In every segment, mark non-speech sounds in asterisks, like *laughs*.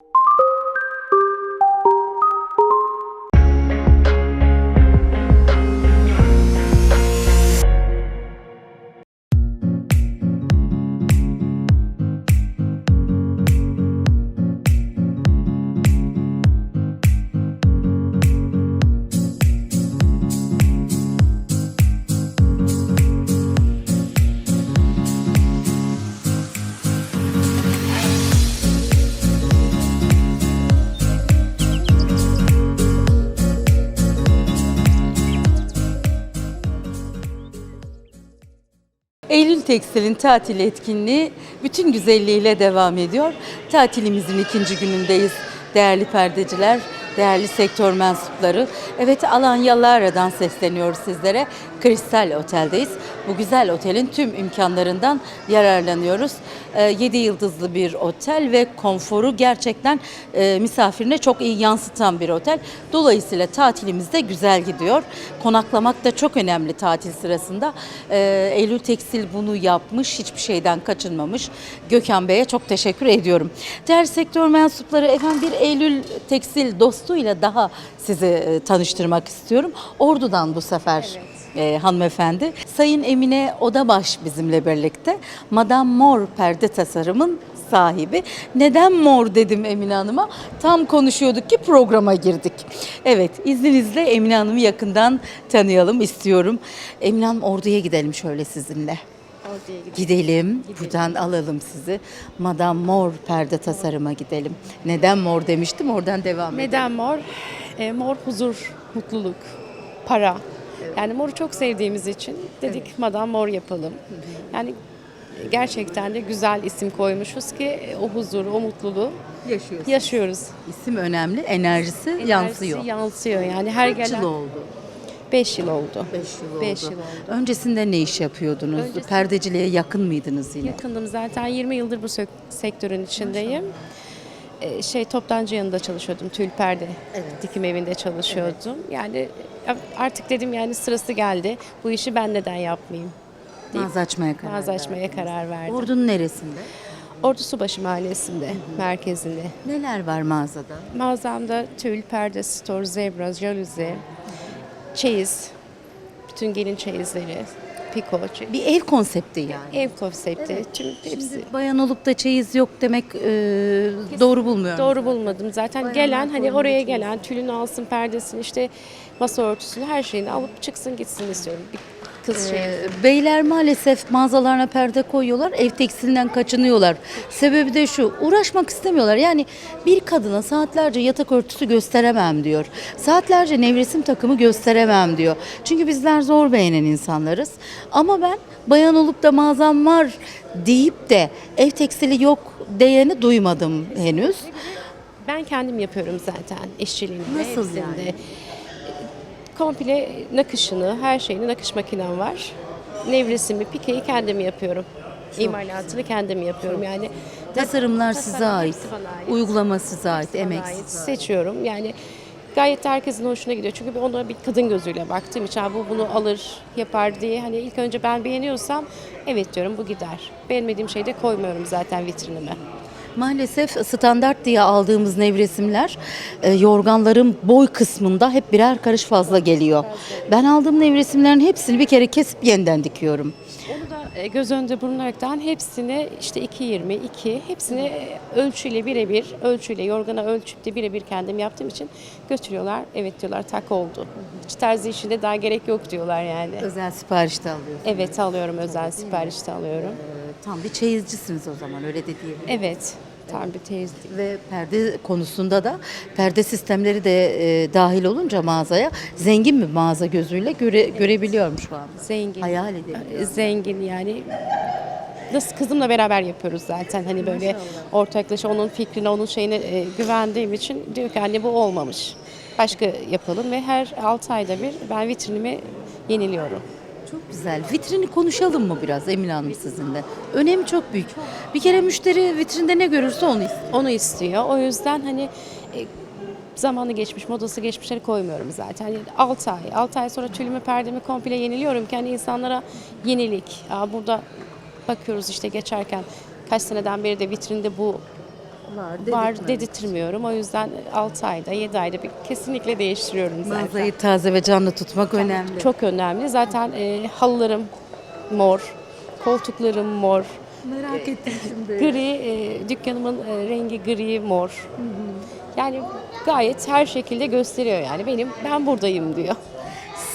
you *laughs* Eylül Tekstil'in tatil etkinliği bütün güzelliğiyle devam ediyor. Tatilimizin ikinci günündeyiz değerli perdeciler, değerli sektör mensupları. Evet Alanyalara'dan sesleniyoruz sizlere. Kristal Otel'deyiz. Bu güzel otelin tüm imkanlarından yararlanıyoruz. 7 yıldızlı bir otel ve konforu gerçekten e, misafirine çok iyi yansıtan bir otel. Dolayısıyla tatilimiz de güzel gidiyor. Konaklamak da çok önemli tatil sırasında. E, Eylül Tekstil bunu yapmış, hiçbir şeyden kaçınmamış. Gökhan Bey'e çok teşekkür ediyorum. Değerli sektör mensupları efendim bir Eylül Tekstil dostuyla daha sizi e, tanıştırmak istiyorum. Ordu'dan bu sefer e, hanımefendi. Sayın Emine Odabaş bizimle birlikte. Madame Mor perde tasarımın sahibi. Neden mor dedim Emine Hanım'a? Tam konuşuyorduk ki programa girdik. Evet izninizle Emine Hanım'ı yakından tanıyalım istiyorum. Emine Hanım Ordu'ya gidelim şöyle sizinle. Gidelim. Gidelim, buradan alalım sizi. Madame Mor perde tasarıma gidelim. Neden mor demiştim, oradan devam edelim. Neden mor? E, mor huzur, mutluluk, para. Yani moru çok sevdiğimiz için dedik madam mor yapalım. Yani gerçekten de güzel isim koymuşuz ki e, o huzuru, o mutluluğu Yaşıyoruz. yaşıyoruz. İsim önemli, enerjisi, Enerjisi yansıyor. yansıyor. Yani her Kaç gelen yıl oldu? 5 yıl oldu. 5 yıl oldu. Beş yıl oldu. Öncesinde ne iş yapıyordunuz? Öncesinde- Perdeciliğe yakın mıydınız yine? Yakındım zaten 20 yıldır bu sektörün içindeyim. E, şey toptancı yanında çalışıyordum. Tül perde dikim evinde çalışıyordum. Yani e, artık dedim yani sırası geldi. Bu işi ben neden yapmayayım? Mağaza açmaya karar Mağaza açmaya verdiniz. karar verdim. Ordu'nun neresinde? Ordu Subaşı Mahallesi'nde, merkezinde. Neler var mağazada? Mağazamda tül, perde, stor, zebra, jaluzi, çeyiz, bütün gelin çeyizleri, piko, çe- Bir ev konsepti yani. ev konsepti, tüm hepsi. Şimdi bayan olup da çeyiz yok demek e, doğru bulmuyorum. Doğru bulmadım. Zaten gelen hani oraya gelen tülünü alsın, perdesini işte masa örtüsünü her şeyini alıp çıksın gitsin istiyorum. Bir kız şey. Beyler maalesef mağazalarına perde koyuyorlar, ev tekstilinden kaçınıyorlar. Sebebi de şu, uğraşmak istemiyorlar. Yani bir kadına saatlerce yatak örtüsü gösteremem diyor. Saatlerce nevresim takımı gösteremem diyor. Çünkü bizler zor beğenen insanlarız. Ama ben bayan olup da mağazam var deyip de ev tekstili yok diyeni duymadım henüz. Ben kendim yapıyorum zaten işçiliğini. Nasıl hepsinde. yani? Komple nakışını, her şeyini nakış makinem var. Nevresimi, pikeyi kendim yapıyorum. İmalatını kendim yapıyorum. Yani Tasarımlar size ait, ait. uygulama size ait, emek ait. seçiyorum. Yani gayet de herkesin hoşuna gidiyor. Çünkü ben ona bir kadın gözüyle baktığım için "Ha, bu bunu alır, yapar diye. Hani ilk önce ben beğeniyorsam evet diyorum bu gider. Beğenmediğim şeyi de koymuyorum zaten vitrinime. Maalesef standart diye aldığımız nevresimler e, yorganların boy kısmında hep birer karış fazla geliyor. Ben aldığım nevresimlerin hepsini bir kere kesip yeniden dikiyorum. Onu da e, göz önünde bulunaraktan hepsini işte 2.20, 2 hepsini ölçüyle birebir, ölçüyle yorgana ölçüp de birebir kendim yaptığım için götürüyorlar. Evet diyorlar tak oldu. Hiç terzi işinde daha gerek yok diyorlar yani. Özel siparişte alıyorsunuz. Evet alıyorum özel siparişte alıyorum. E, tam bir çeyizcisiniz o zaman öyle de diyebilirim. Evet tam bir teyzeyim. Ve perde konusunda da perde sistemleri de e, dahil olunca mağazaya zengin bir mağaza gözüyle göre, görebiliyorum şu an. Zengin. Hayal edebiliyorum. E, Zengin yani. Nasıl kızımla beraber yapıyoruz zaten hani böyle ortaklaşa onun fikrine onun şeyine e, güvendiğim için diyor ki anne bu olmamış. Başka yapalım ve her 6 ayda bir ben vitrinimi yeniliyorum. Çok güzel. Vitrini konuşalım mı biraz Emine Hanım sizinle? Önemi çok büyük. Bir kere müşteri vitrinde ne görürse onu istiyor. Onu istiyor. O yüzden hani e, zamanı geçmiş, modası geçmişleri koymuyorum zaten. Yani 6 ay, 6 ay sonra tülümü perdemi komple yeniliyorum ki hani insanlara yenilik. Aa, burada bakıyoruz işte geçerken kaç seneden beri de vitrinde bu var dedirtmiyorum. O yüzden 6 ayda 7 ayda bir kesinlikle değiştiriyorum zaten. Mağazayı taze ve canlı tutmak önemli. Çok önemli. Zaten e, halılarım mor, koltuklarım mor, merak ettim şimdi. *laughs* gri, e, dükkanımın e, rengi gri, mor. Yani gayet her şekilde gösteriyor yani benim ben buradayım diyor.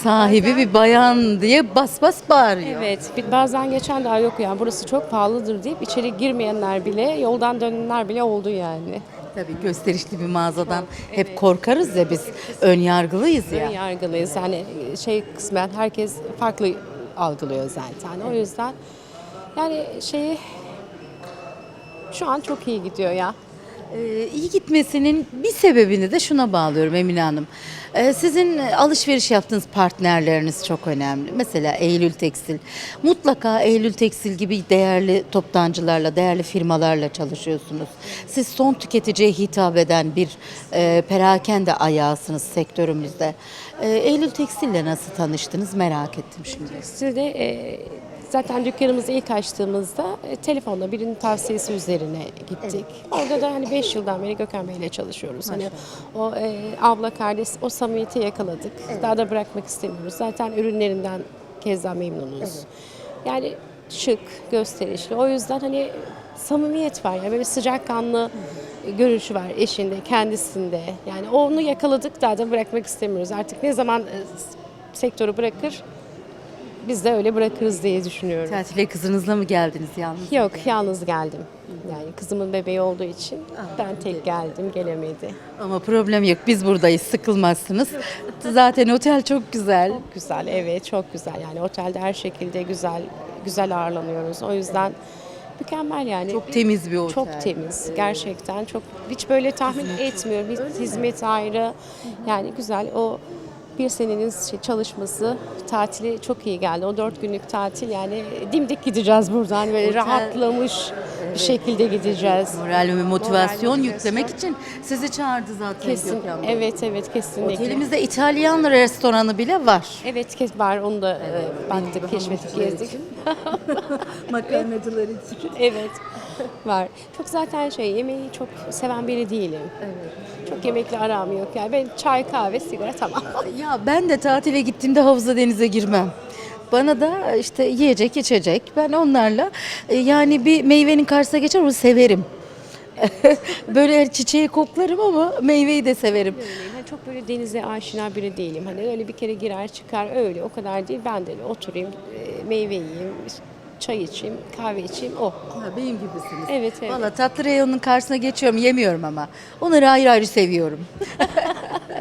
Sahibi bir bayan diye bas bas bağırıyor. Evet, bir- bazen geçen daha yok yani burası çok pahalıdır deyip içeri girmeyenler bile, yoldan dönenler bile oldu yani. Tabii gösterişli bir mağazadan hep korkarız ya biz. Ön yargılıyız ya. Ön yargılıyız yani şey kısmen herkes farklı algılıyor zaten. O yüzden yani şeyi şu an çok iyi gidiyor ya. Ee, iyi gitmesinin bir sebebini de şuna bağlıyorum Emine Hanım. Ee, sizin alışveriş yaptığınız partnerleriniz çok önemli. Mesela Eylül Tekstil. Mutlaka Eylül Tekstil gibi değerli toptancılarla, değerli firmalarla çalışıyorsunuz. Siz son tüketiciye hitap eden bir e, perakende ayağısınız sektörümüzde. Ee, Eylül Tekstil'le nasıl tanıştınız merak ettim şimdi. Sizde e, zaten dükkanımızı ilk açtığımızda e, telefonla birinin tavsiyesi üzerine gittik. Orada da hani 5 yıldan beri Gökhan Bey ile çalışıyoruz. Hani o e, abla kardeş o samimiyeti yakaladık. Daha da bırakmak istemiyoruz. Zaten ürünlerinden keza memnunuz. Yani şık, gösterişli. O yüzden hani samimiyet var. Yani böyle sıcakkanlı görüşü var eşinde, kendisinde. Yani onu yakaladık daha da bırakmak istemiyoruz. Artık ne zaman e, sektörü bırakır biz de öyle bırakırız diye düşünüyorum. Tatile kızınızla mı geldiniz yalnız? Yok yalnız geldim. Yani kızımın bebeği olduğu için ben tek geldim gelemedi. Ama problem yok. Biz buradayız. Sıkılmazsınız. Zaten otel çok güzel. Güzel evet çok güzel yani otelde her şekilde güzel güzel ağırlanıyoruz. O yüzden mükemmel yani. Çok temiz bir otel. Çok temiz gerçekten çok hiç böyle tahmin etmiyorum. Hiç hizmet ayrı yani güzel o bir senenin şey, çalışması tatili çok iyi geldi. O dört günlük tatil yani dimdik gideceğiz buradan böyle Otel- rahatlamış bir şekilde gideceğiz. Moral ve motivasyon Moral, yüklemek için sizi çağırdı zaten Kesin Gökhan Bey. evet evet kesinlikle. Otelimizde İtalyan restoranı bile var. Evet kes var onu da e, baktık keşfettik gezdik. *laughs* Makarnacılar için. Evet *laughs* var. Çok zaten şey yemeği çok seven biri değilim. Çok yemekle aram yok yani. Ben çay kahve sigara tamam. *laughs* Ya ben de tatile gittiğimde havuza denize girmem. Bana da işte yiyecek içecek. Ben onlarla e, yani bir meyvenin karşısına geçer onu severim. *laughs* Böyle çiçeği koklarım ama meyveyi de severim. Yani çok böyle denize aşina biri değilim. Hani öyle bir kere girer çıkar öyle o kadar değil. Ben de öyle oturayım e, meyve yiyeyim çay içeyim kahve içeyim o. Ha, benim gibisiniz. Evet, evet. Valla tatlı reyonun karşısına geçiyorum yemiyorum ama. Onları ayrı ayrı seviyorum. *laughs*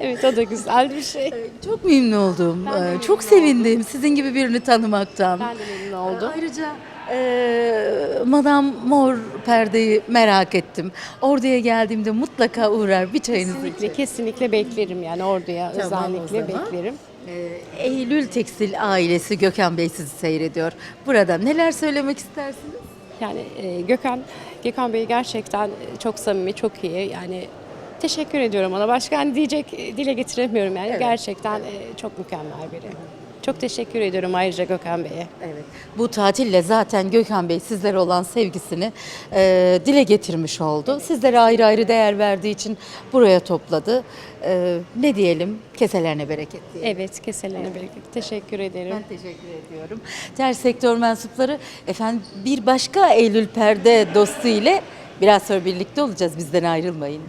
Evet o da güzel bir şey. Çok memnun oldum. Ben de Ee, memnun Çok sevindim sizin gibi birini tanımaktan. Ben de memnun oldum. Ayrıca e, Madame Mor perdeyi merak ettim. Orduya geldiğimde mutlaka uğrar bir çayınızı. Kesinlikle, kesinlikle beklerim yani orduya Tamam, o özellikle zaman. beklerim. Ee, Eylül Tekstil ailesi Gökhan Bey sizi seyrediyor. Burada neler söylemek istersiniz? Yani e, Gökhan Gökhan Bey gerçekten çok samimi, çok iyi. Yani teşekkür ediyorum ona. Başka hani diyecek dile getiremiyorum yani. Gerçekten e, çok mükemmel biri. Çok teşekkür ediyorum ayrıca Gökhan Bey'e. Evet. Bu tatille zaten Gökhan Bey sizlere olan sevgisini e, dile getirmiş oldu. Sizlere ayrı ayrı değer verdiği için buraya topladı. E, ne diyelim? Keselerine bereket diyelim. Evet, keselerine bereket. Teşekkür ederim. Ben teşekkür ediyorum. Ter sektör mensupları efendim bir başka Eylül Perde dostu ile biraz sonra birlikte olacağız. Bizden ayrılmayın.